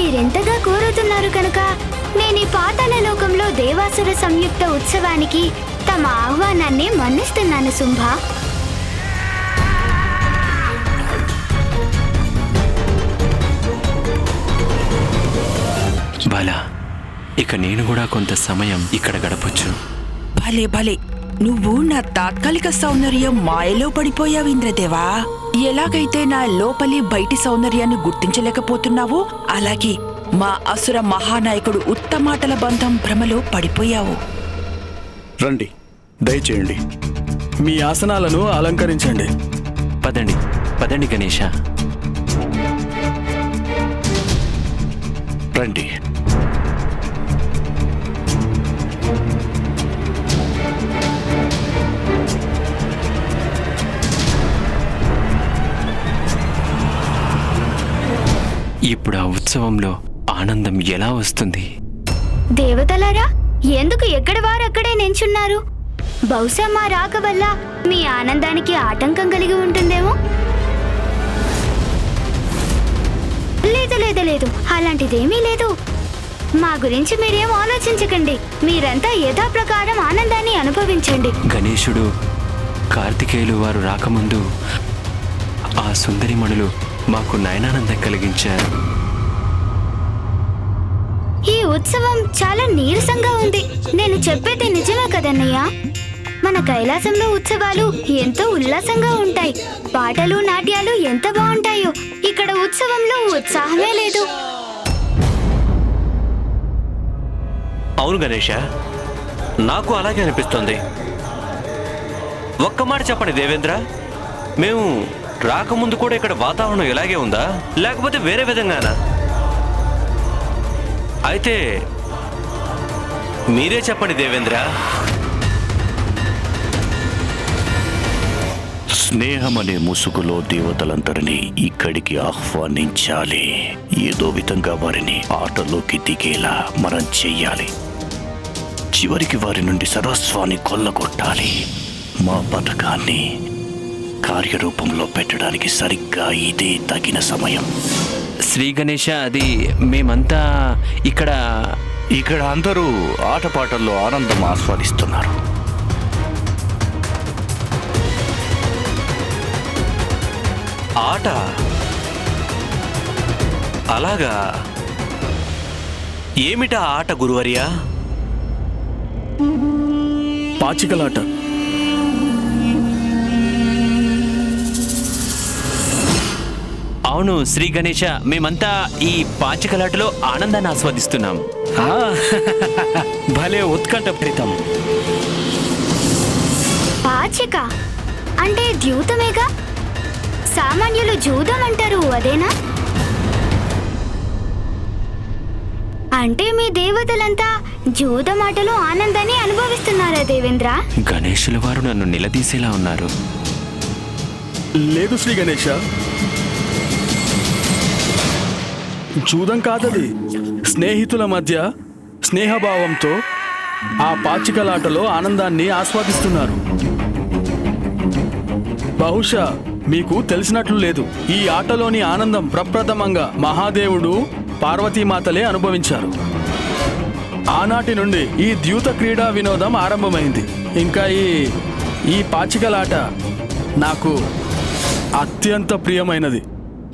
మీరెంతగా కోరుతున్నారు కనుక నేను ఈ పాతాళ లోకంలో దేవాసుర సంయుక్త ఉత్సవానికి తమ ఆహ్వానాన్ని మన్నిస్తున్నాను శుంభ బాలా ఇక నేను కూడా కొంత సమయం ఇక్కడ గడపొచ్చు. భలే భలే. నువ్వు నా తాత్కాలిక సౌందర్యం మాయలో పడిపోయావు ఇంద్రదేవా. ఎలాగైతే నా లోపలి బయటి సౌందర్యాన్ని గుర్తించలేకపోతున్నావో అలాగే మా అసుర మహానాయకుడు ఉత్తమాటల బంధం భ్రమలో పడిపోయావు. రండి దయచేయండి. మీ ఆసనాలను అలంకరించండి. పదండి పదండి గణేష. రండి. ఇప్పుడు ఆ ఉత్సవంలో ఆనందం ఎలా వస్తుంది? దేవతలారా ఎందుకు ఎక్కడ వారు అక్కడే నించున్నారు? బహుశా మా రాక వల్ల మీ ఆనందానికి ఆటంకం కలిగి ఉంటుందేమో? లేదు లేదు లేదు. అలాంటిదేమీ లేదు. మా గురించి మీరేం ఆలోచించకండి. మీరంతా యథాప్రకారం ఆనందాన్ని అనుభవించండి. గణేశుడు కార్తికేయులు వారు రాకముందు ఆ సుందరిమణులు మాకు నయనానందం కలిగించారు. ఈ ఉత్సవం చాలా నీరసంగా ఉంది. నేను చెప్పేది నిజమే కదన్నయ్య? మన కైలాసంలో ఉత్సవాలు ఎంతో ఉల్లాసంగా ఉంటాయి. పాటలు నాట్యాలు ఎంత బాగుంటాయో ఇక్కడ ఉత్సవంలో ఉత్సాహమే లేదు. అవును గణేష నాకు అలాగే అనిపిస్తుంది. ఒక్క మాట చెప్పండి దేవేంద్ర. మేము రాకముందు కూడా ఇక్కడ వాతావరణం ఇలాగే ఉందా? లేకపోతే వేరే విధంగానా? అయితే మీరే చెప్పండి దేవేంద్ర. స్నేహమనే ముసుగులో దేవతలందరినీ ఇక్కడికి ఆహ్వానించాలి. ఏదో విధంగా వారిని ఆటలోకి దిగేలా మనం చెయ్యాలి. చివరికి వారి నుండి సర్వస్వాన్ని కొల్లగొట్టాలి. మా పథకాన్ని కార్యరూపంలో పెట్టడానికి సరిగ్గా ఇదే తగిన సమయం. శ్రీ గణేష అది మేమంతా ఇక్కడ ఇక్కడ అందరూ ఆటపాటల్లో ఆనందం ఆస్వాదిస్తున్నారు. ఆట అలాగా? ఏమిటా ఆట గురువర్యా? పాచికలాట. అవును శ్రీ గణేష మేమంతా ఈ పాచికలాటలో ఆనందాన్ని ఆస్వాదిస్తున్నాం. ఆ, భలే ఉత్కంఠభరితం పాచిక? అంటే ద్యూతమేగా? సామాన్యులు జూదం అంటారు అదేనా? అంటే మీ దేవతలంతా జూదమాటలో ఆనందాన్ని అనుభవిస్తున్నారా దేవేంద్ర? గణేషుల వారు నన్ను నిలదీసేలా ఉన్నారు. లేదు శ్రీ గణేష. జూదం కాదది. స్నేహితుల మధ్య స్నేహభావంతో ఆ పాచికలాటలో ఆనందాన్ని ఆస్వాదిస్తున్నారు. బహుశా మీకు తెలిసినట్లు లేదు. ఈ ఆటలోని ఆనందం ప్రప్రథమంగా మహాదేవుడు పార్వతీమాతలే అనుభవించారు. ఆనాటి నుండి ఈ ద్యూత క్రీడా వినోదం ఆరంభమైంది. ఇంకా ఈ ఈ పాచికలాట నాకు అత్యంత ప్రియమైనది.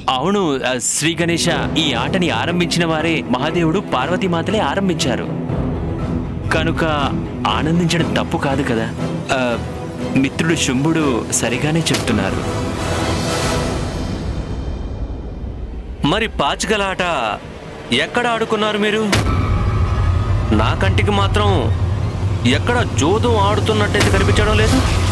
అవును శ్రీ గణేష ఈ ఆటని ఆరంభించిన వారే మహాదేవుడు పార్వతీమాతలే ఆరంభించారు. కనుక ఆనందించడం తప్పు కాదు కదా? మిత్రుడు శుంభుడు సరిగానే చెప్తున్నారు. మరి పాచికలాట ఎక్కడ ఆడుకున్నారు మీరు? నా కంటికి మాత్రం ఎక్కడ జోదం ఆడుతున్నట్టయితే కనిపించడం లేదు.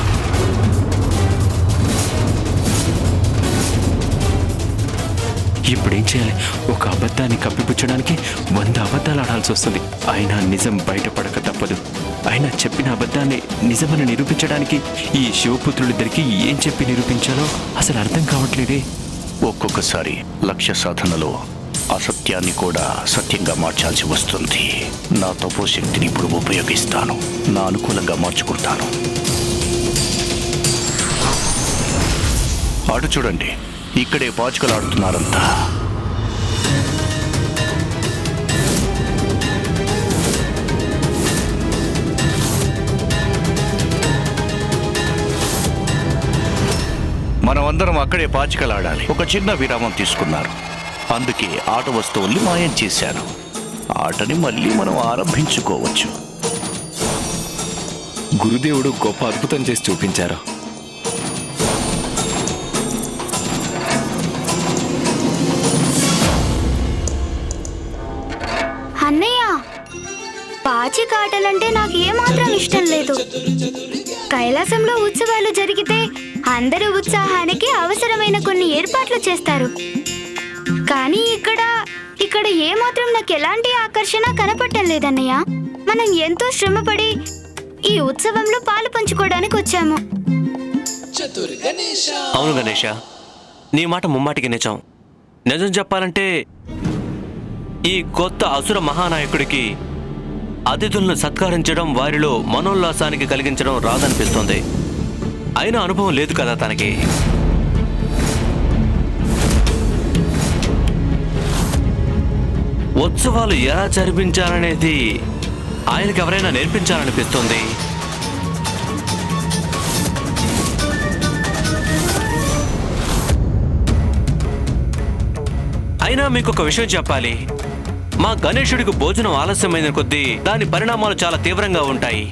ఇప్పుడేం చేయాలి? ఒక అబద్ధాన్ని కప్పిపుచ్చడానికి వంద అబద్ధాలు ఆడాల్సి వస్తుంది. అయినా నిజం బయటపడక తప్పదు. అయినా చెప్పిన అబద్ధాన్ని నిజమని నిరూపించడానికి ఈ శివపుత్రులిద్దరికి ఏం చెప్పి నిరూపించాలో అసలు అర్థం కావట్లేదే. ఒక్కొక్కసారి లక్ష్య సాధనలో అసత్యాన్ని కూడా సత్యంగా మార్చాల్సి వస్తుంది. నా తపోశక్తిని ఇప్పుడు ఉపయోగిస్తాను. నా అనుకూలంగా మార్చుకుంటాను. ఆడు చూడండి. ఇక్కడే పాచుకలాడుతున్నారంతా. మనమందరం అక్కడే పాచికలాడాలి. ఒక చిన్న విరామం తీసుకున్నారు. అందుకే ఆట వస్తువుల్ని మాయం చేశాను. ఆటని మళ్ళీ మనం ఆరంభించుకోవచ్చు. గురుదేవుడు గొప్ప అద్భుతం చేసి చూపించారు. పాచి కాటలంటే నాకు ఏమాత్రం ఇష్టం లేదు. కైలాసంలో ఉత్సవాలు జరిగితే అందరూ ఉత్సాహానికి అవసరమైన కొన్ని ఏర్పాట్లు చేస్తారు. కానీ ఇక్కడ ఇక్కడ ఏమాత్రం నాకు ఎలాంటి ఆకర్షణ కనపడటం లేదన్నయ్య. మనం ఎంతో శ్రమపడి ఈ ఉత్సవంలో పాలు పంచుకోవడానికి వచ్చాము. అవును గణేష నీ మాట ముమ్మాటికి నిజం. నిజం చెప్పాలంటే ఈ కొత్త అసుర మహానాయకుడికి అతిథులను సత్కరించడం వారిలో మనోల్లాసానికి కలిగించడం రాదనిపిస్తోంది. అయినా అనుభవం లేదు కదా తనకి. ఉత్సవాలు ఎలా జరిపించాలనేది ఆయనకి ఎవరైనా నేర్పించాలనిపిస్తుంది. అయినా మీకు ఒక విషయం చెప్పాలి. మా గణేశుడికి భోజనం ఆలస్యమైన కొద్దీ దాని పరిణామాలు చాలా తీవ్రంగా ఉంటాయి.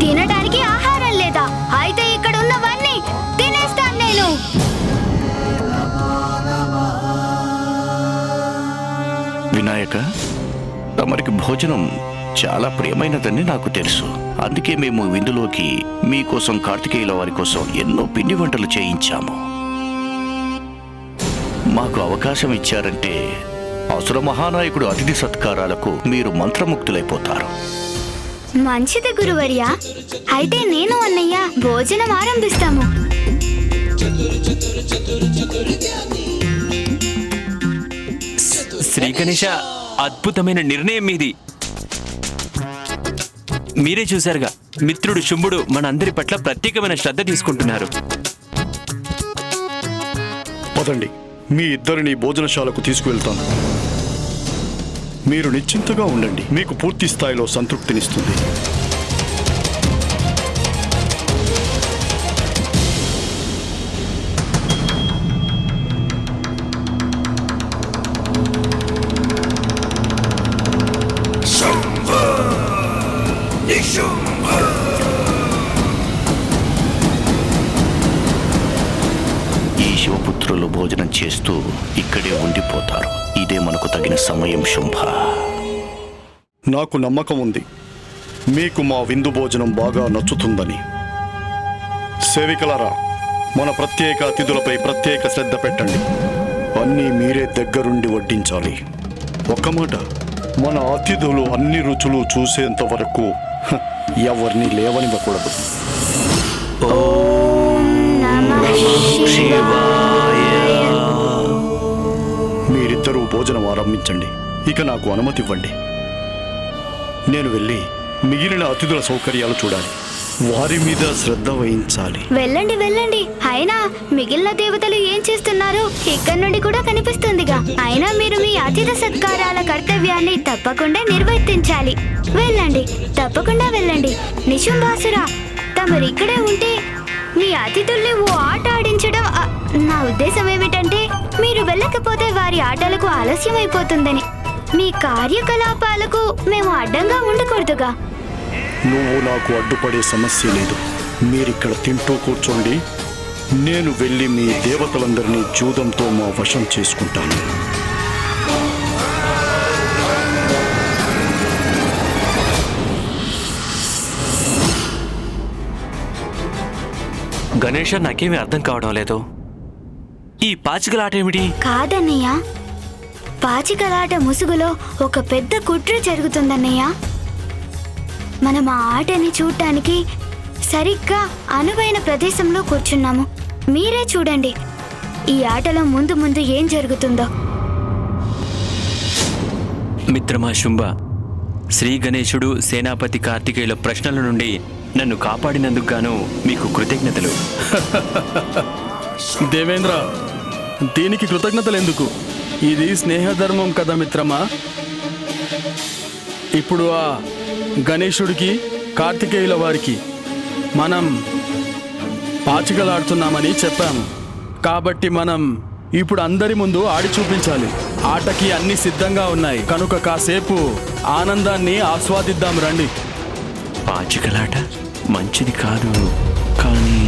తినడానికి ఆహారం లేదా? అయితే ఇక్కడ ఉన్నవన్నీ తినేస్తాను నేను. వినాయక తమరికి భోజనం చాలా ప్రియమైనదని నాకు తెలుసు. అందుకే మేము విందులోకి మీకోసం కార్తికేయుల వారి కోసం ఎన్నో పిండి వంటలు చేయించాము. మాకు అవకాశం ఇచ్చారంటే అసుర మహానాయకుడు అతిథి సత్కారాలకు మీరు మంత్రముక్తులైపోతారు మంచిది గురువర్య. అయితే నేను అన్నయ్య భోజనం ఆరంభిస్తాము. శ్రీ గణేష అద్భుతమైన నిర్ణయం మీది. మీరే చూశారుగా. మిత్రుడు శుంభుడు మనందరి పట్ల ప్రత్యేకమైన శ్రద్ధ తీసుకుంటున్నారు. పదండి. మీ ఇద్దరిని భోజనశాలకు తీసుకువెళ్తాను. మీరు నిశ్చింతగా ఉండండి. మీకు పూర్తి స్థాయిలో సంతృప్తినిస్తుంది. ఈ శివపుత్రులు భోజనం చేస్తూ ఇక్కడే ఉండిపోతారు. ఇదే మనకు తగిన సమయం శుంభ. నాకు నమ్మకం ఉంది. మీకు మా విందు భోజనం బాగా నచ్చుతుందని. సేవికలారా మన ప్రత్యేక అతిథులపై ప్రత్యేక శ్రద్ధ పెట్టండి. అన్నీ మీరే దగ్గరుండి వడ్డించాలి. ఒక్క మాట మన అతిథులు అన్ని రుచులు చూసేంత వరకు ఎవరిని లేవనివ్వకూడదు. మీరిద్దరూ భోజనం ఆరంభించండి. ఇక నాకు అనుమతి ఇవ్వండి నేను వెళ్ళి మిగిలిన అతిథుల సౌకర్యాలు చూడాలి. వారి మీద శ్రద్ధ వహించాలి. వెళ్ళండి వెళ్ళండి. అయినా మిగిలిన దేవతలు ఏం చేస్తున్నారు? ఇక్కడ నుండి కూడా కనిపిస్తుందిగా. అయినా మీరు మీ అతిథి సత్కారాల కర్తవ్యాన్ని తప్పకుండా నిర్వర్తించాలి. వెళ్ళండి. తప్పకుండా వెళ్ళండి. నిశుంబాసురా తమరు ఇక్కడే ఉంటే మీ అతిథుల్ని ఓ ఆట ఆడించడం నా ఉద్దేశం ఏమిటంటే మీరు వెళ్ళకపోతే వారి ఆటలకు ఆలస్యం అయిపోతుందని. మీ కార్యకలాపాలకు మేము అడ్డంగా ఉండకూడదుగా. నువ్వు నాకు అడ్డుపడే సమస్య లేదు. మీరిక్కడ తింటూ కూర్చోండి. నేను వెళ్ళి మీ దేవతలందరినీ జూదంతో మా వశం చేసుకుంటాను. గణేష నాకేమీ అర్థం కావడం లేదు. ఈ పాచికలాట ఏమిటి కాదన్నయ్య. పాచికలాట ముసుగులో ఒక పెద్ద కుట్ర జరుగుతుందన్నయ్య. మనం ఆ ఆటని చూడటానికి సరిగ్గా అనువైన ప్రదేశంలో కూర్చున్నాము. మీరే చూడండి. ఈ ఆటలో ముందు ముందు ఏం జరుగుతుందో. మిత్రమా శుంభ శ్రీ గణేశుడు సేనాపతి కార్తికేయుల ప్రశ్నల నుండి నన్ను కాపాడినందుకు గాను మీకు కృతజ్ఞతలు. దేవేంద్ర దీనికి కృతజ్ఞతలు ఎందుకు? ఇది స్నేహధర్మం కదా మిత్రమా? ఇప్పుడు ఆ గణేశుడికి కార్తికేయుల వారికి మనం పాచికలాడుతున్నామని చెప్పాము. కాబట్టి మనం ఇప్పుడు అందరి ముందు ఆడి చూపించాలి. ఆటకి అన్ని సిద్ధంగా ఉన్నాయి. కనుక కాసేపు ఆనందాన్ని ఆస్వాదిద్దాం రండి. పాచికలాట? మంచిది కాదు కానీ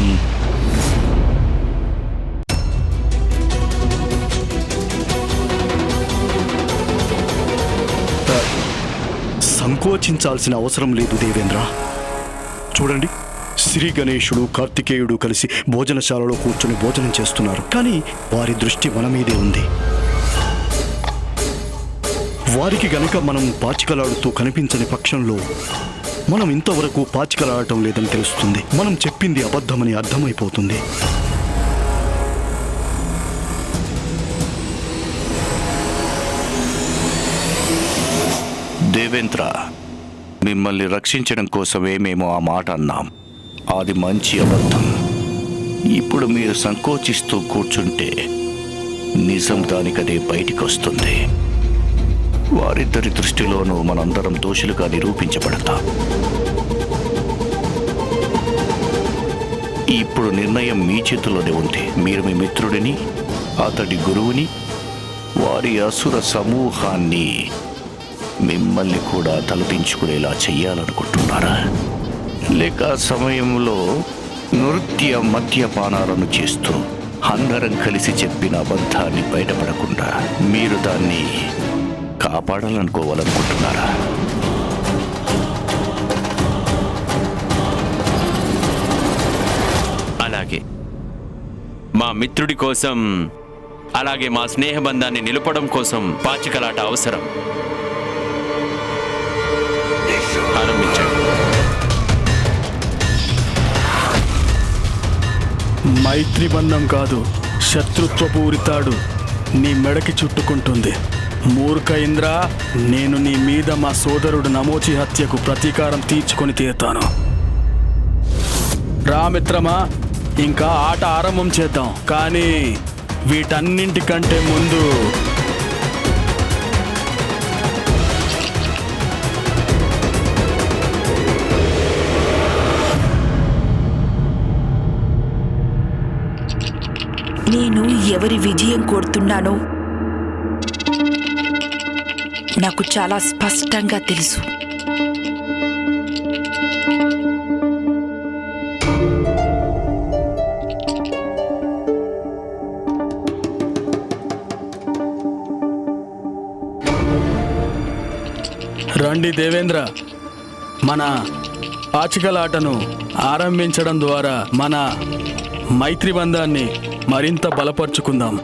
సంకోచించాల్సిన అవసరం లేదు దేవేంద్ర. చూడండి శ్రీ గణేశుడు కార్తికేయుడు కలిసి భోజనశాలలో కూర్చొని భోజనం చేస్తున్నారు. కానీ వారి దృష్టి మన మీదే ఉంది. వారికి గనక మనం పాచికలాడుతూ కనిపించని పక్షంలో మనం ఇంతవరకు పాచికలాడటం లేదని తెలుస్తుంది. మనం చెప్పింది అబద్ధమని అర్థమైపోతుంది. దేవేంద్ర మిమ్మల్ని రక్షించడం కోసమే మేము ఆ మాట అన్నాం. అది మంచి అబద్ధం. ఇప్పుడు మీరు సంకోచిస్తూ కూర్చుంటే నిజం దానికదే బయటికి వస్తుంది వారిద్దరి దృష్టిలోనూ మనందరం దోషులుగా నిరూపించబడతాం. ఇప్పుడు నిర్ణయం మీ చేతుల్లోనే ఉంది. మీరు మీ మిత్రుడిని అతడి గురువుని వారి అసుర సమూహాన్ని మిమ్మల్ని కూడా తలపించుకునేలా చెయ్యాలనుకుంటున్నారా? లేక సమయంలో నృత్య మద్యపానాలను చేస్తూ అందరం కలిసి చెప్పిన అబద్ధాన్ని బయటపడకుండా మీరు దాన్ని కాపాడాలనుకోవాలనుకుంటున్నారా? మిత్రుడి కోసం అలాగే మా స్నేహబంధాన్ని నిలపడం కోసం పాచికలాట అవసరం. ఆరంభించండి. మైత్రి బంధం కాదు శత్రుత్వపూరితాడు నీ మెడకి చుట్టుకుంటుంది. మూర్ఖ ఇంద్ర నేను నీ మీద మా సోదరుడు నమోచి హత్యకు ప్రతీకారం తీర్చుకొని తీరుతాను. రా మిత్రమా ఇంకా ఆట ఆరంభం చేద్దాం. కానీ వీటన్నింటికంటే ముందు నేను ఎవరి విజయం కోరుతున్నానో నాకు చాలా స్పష్టంగా తెలుసు. రండి దేవేంద్ర మన పాచికలాటను ఆరంభించడం ద్వారా మన మైత్రి బంధాన్ని మరింత బలపరుచుకుందాం.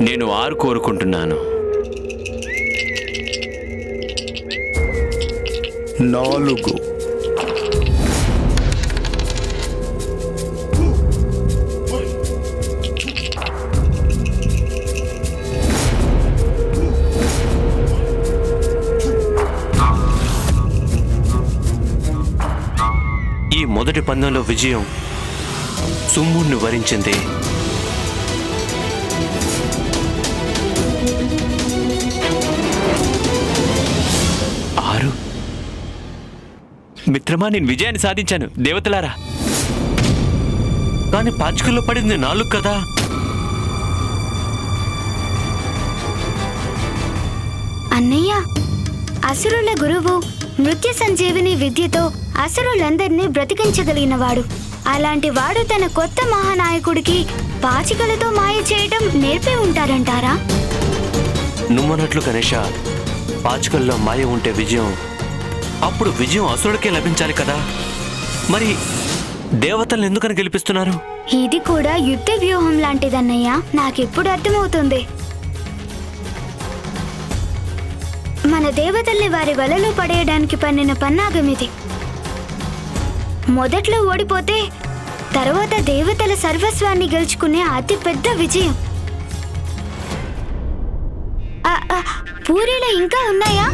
నేను ఆరు కోరుకుంటున్నాను. నాలుగు. మొదటి పందెంలో విజయం సుమ్ముడిని వరించింది. ఆరు. మిత్రమా నేను విజయాన్ని సాధించాను. దేవతలారా. కానీ పాచికల్లో పడింది నాలుగు కదా. అన్నయ్య అసురుల గురువు నృత్య సంజీవిని విద్యతో అసురులందరినీ బ్రతికించగలిగినవాడు. అలాంటి వాడు తన కొత్త మహానాయకుడికి పాచికలతో మాయ చేయటం నేర్పే ఉంటారంటారా? నుమ్మనట్లు గణేష పాచికల్లో మాయ ఉంటే విజయం అప్పుడు విజయం అసురుడికే లభించాలి కదా. మరి దేవతల్ని ఎందుకని గెలిపిస్తున్నారు? ఇది కూడా యుద్ధ వ్యూహం లాంటిదన్నయ్య. నాకెప్పుడు అర్థమవుతుంది. మన దేవతల్ని వారి వలలో పడేయడానికి పన్నిన పన్నాగం ఇది మొదట్లో ఓడిపోతే తర్వాత దేవతల సర్వస్వాన్ని గెలుచుకునే అతి పెద్ద విజయం పూరీలో ఇంకా ఉన్నాయా?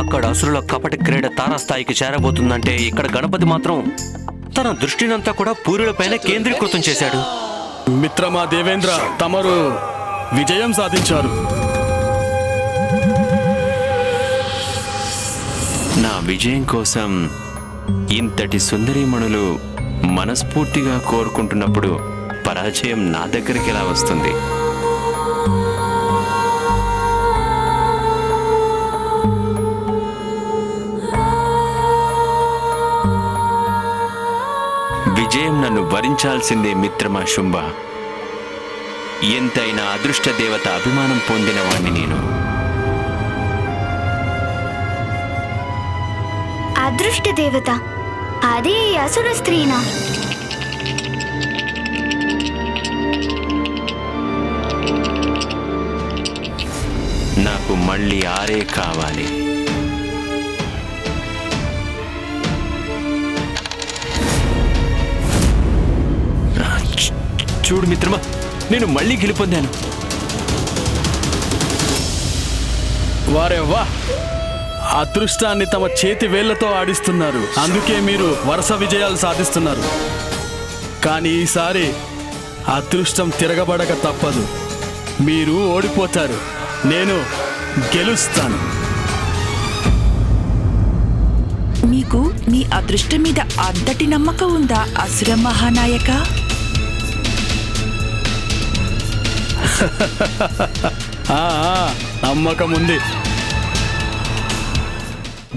అక్కడ అసురుల కపటి క్రీడ తారాస్థాయికి చేరబోతుందంటే ఇక్కడ గణపతి మాత్రం తన దృష్టినంతా కూడా పూరులపైన కేంద్రీకృతం చేశాడు. మిత్రమా దేవేంద్ర తమరు విజయం సాధించారు. విజయం కోసం ఇంతటి సుందరీమణులు మనస్ఫూర్తిగా కోరుకుంటున్నప్పుడు పరాజయం నా దగ్గరికి ఎలా వస్తుంది? విజయం నన్ను వరించాల్సిందే మిత్రమా శుంభ. ఎంతైనా అదృష్ట దేవత అభిమానం పొందినవాణ్ణి నేను. అదృష్ట దేవత అదే అసుర స్త్రీనా. నాకు మళ్ళీ ఆరే కావాలి. చూడు మిత్రమా నేను మళ్ళీ గెలుపొందాను. వారే వా అదృష్టాన్ని తమ చేతి వేళ్ళతో ఆడిస్తున్నారు. అందుకే మీరు వరుస విజయాలు సాధిస్తున్నారు. కానీ ఈసారి అదృష్టం తిరగబడక తప్పదు. మీరు ఓడిపోతారు. నేను గెలుస్తాను. మీకు మీ అదృష్టం మీద అంతటి నమ్మకం ఉందా అసుర మహానాయక? నమ్మకం ఉంది.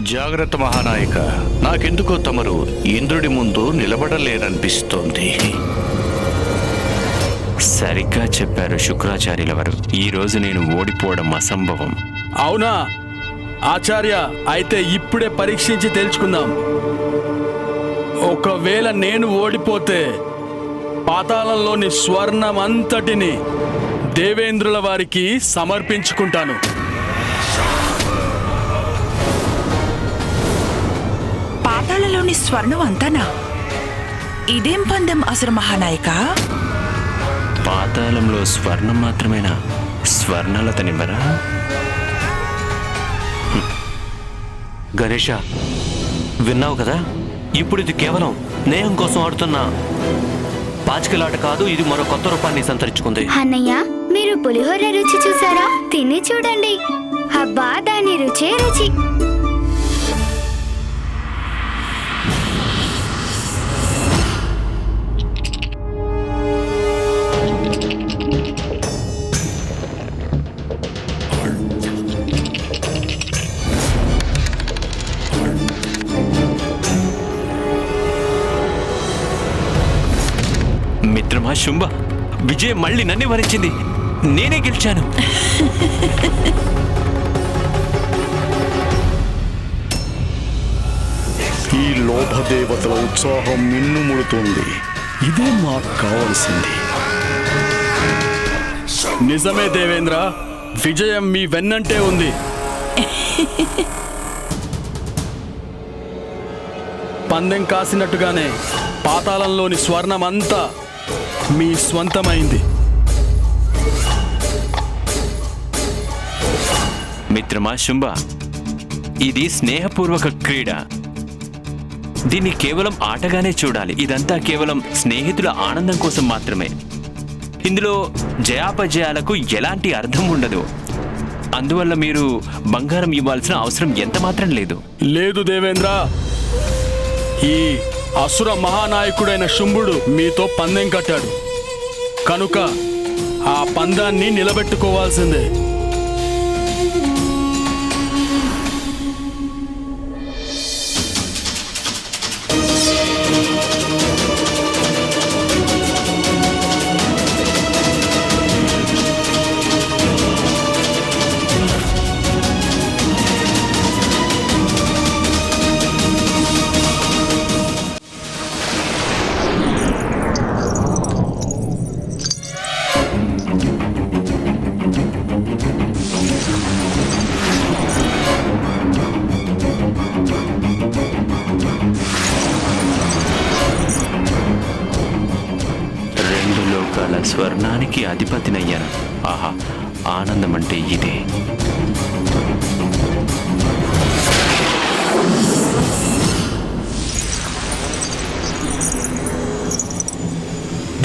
జాగ్రత్త మహానాయక నాకెందుకో తమరు ఇంద్రుడి ముందు నిలబడలేరనిపిస్తోంది. సరిగ్గా చెప్పారు శుక్రాచార్యుల వారు. ఈ రోజు నేను ఓడిపోవడం అసంభవం. అవునా? ఆచార్య అయితే ఇప్పుడే పరీక్షించి తెలుసుకుందాం. ఒకవేళ నేను ఓడిపోతే పాతాళంలోని స్వర్ణం అంతటిని దేవేంద్రుల వారికి సమర్పించుకుంటాను. పాతాళలోని స్వర్ణం అంతానా? ఇదేం పందెం అసుర మహానాయక? పాతాళంలో స్వర్ణం మాత్రమేనా? స్వర్ణలతనివ్వరా గణేష విన్నావు కదా? ఇప్పుడు ఇది కేవలం నేహం కోసం ఆడుతున్న పాచికలాట కాదు ఇది మరో కొత్త రూపాన్ని సంతరించుకుంది. అన్నయ్య మీరు పులిహోర రుచి చూసారా? తిని చూడండి. అబ్బా దాని రుచే రుచి. మిత్రమా శుంభ. విజయం మళ్ళీ నన్నే వరించింది. నేనే గెలిచాను. ఈ లోభదేవతల ఉత్సాహం మిన్నుముడుతుంది ఇదే మాకు కావాల్సింది. నిజమే దేవేంద్ర విజయం మీ వెన్నంటే ఉంది. పందెం కాసినట్టుగానే పాతాళంలోని స్వర్ణం అంతా మీ స్వంతమైంది. మిత్రమా శుంభ ఇది స్నేహపూర్వక క్రీడ. దీన్ని కేవలం ఆటగానే చూడాలి. ఇదంతా కేవలం స్నేహితుల ఆనందం కోసం మాత్రమే. ఇందులో జయాపజయాలకు ఎలాంటి అర్థం ఉండదు. అందువల్ల మీరు బంగారం ఇవ్వాల్సిన అవసరం ఎంత మాత్రం లేదు. లేదు దేవేంద్ర. ఈ అసుర మహానాయకుడైన శుంభుడు మీతో పందెం కట్టాడు. కనుక ఆ పందాన్ని నిలబెట్టుకోవాల్సిందే.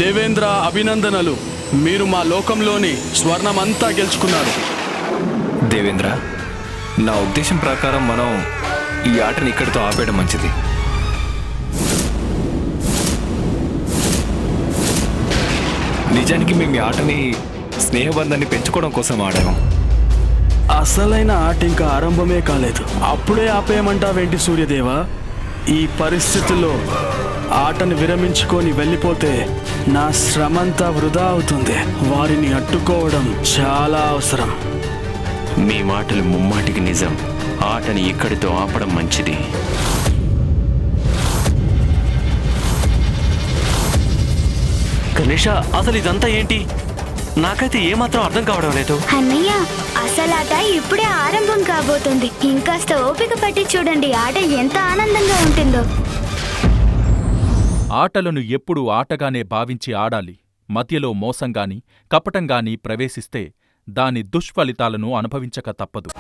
దేవేంద్ర అభినందనలు. మీరు మా లోకంలోని స్వర్ణమంతా గెలుచుకున్నారు. దేవేంద్ర నా ఉద్దేశం ప్రకారం మనం ఈ ఆటని ఇక్కడితో ఆపేయడం మంచిది. నిజానికి మేము ఈ ఆటని స్నేహబంధాన్ని పెంచుకోవడం కోసం ఆడాము. అసలైన ఆట ఇంకా ఆరంభమే కాలేదు. అప్పుడే ఆపేయమంటావేంటి సూర్యదేవా? ఈ పరిస్థితుల్లో ఆటను విరమించుకొని వెళ్ళిపోతే నా శ్రమంతా వృధా అవుతుంది. వారిని అడ్డుకోవడం చాలా అవసరం. మీ మాటలు ముమ్మాటికి నిజం. ఆటని ఇక్కడితో ఆపడం మంచిది. గణేష అసలు ఇదంతా ఏంటి? నాకైతే ఏమాత్రం అర్థం కావడం లేదు. అన్నయ్య అసలాట ఇప్పుడే ఆరంభం కాబోతుంది. ఇంకాస్త ఓపిక పట్టి చూడండి ఆట ఎంత ఆనందంగా ఉంటుందో. ఆటలను ఎప్పుడూ ఆటగానే భావించి ఆడాలి. మధ్యలో మోసంగాని కపటంగాని ప్రవేశిస్తే దాని దుష్ఫలితాలను అనుభవించక తప్పదు.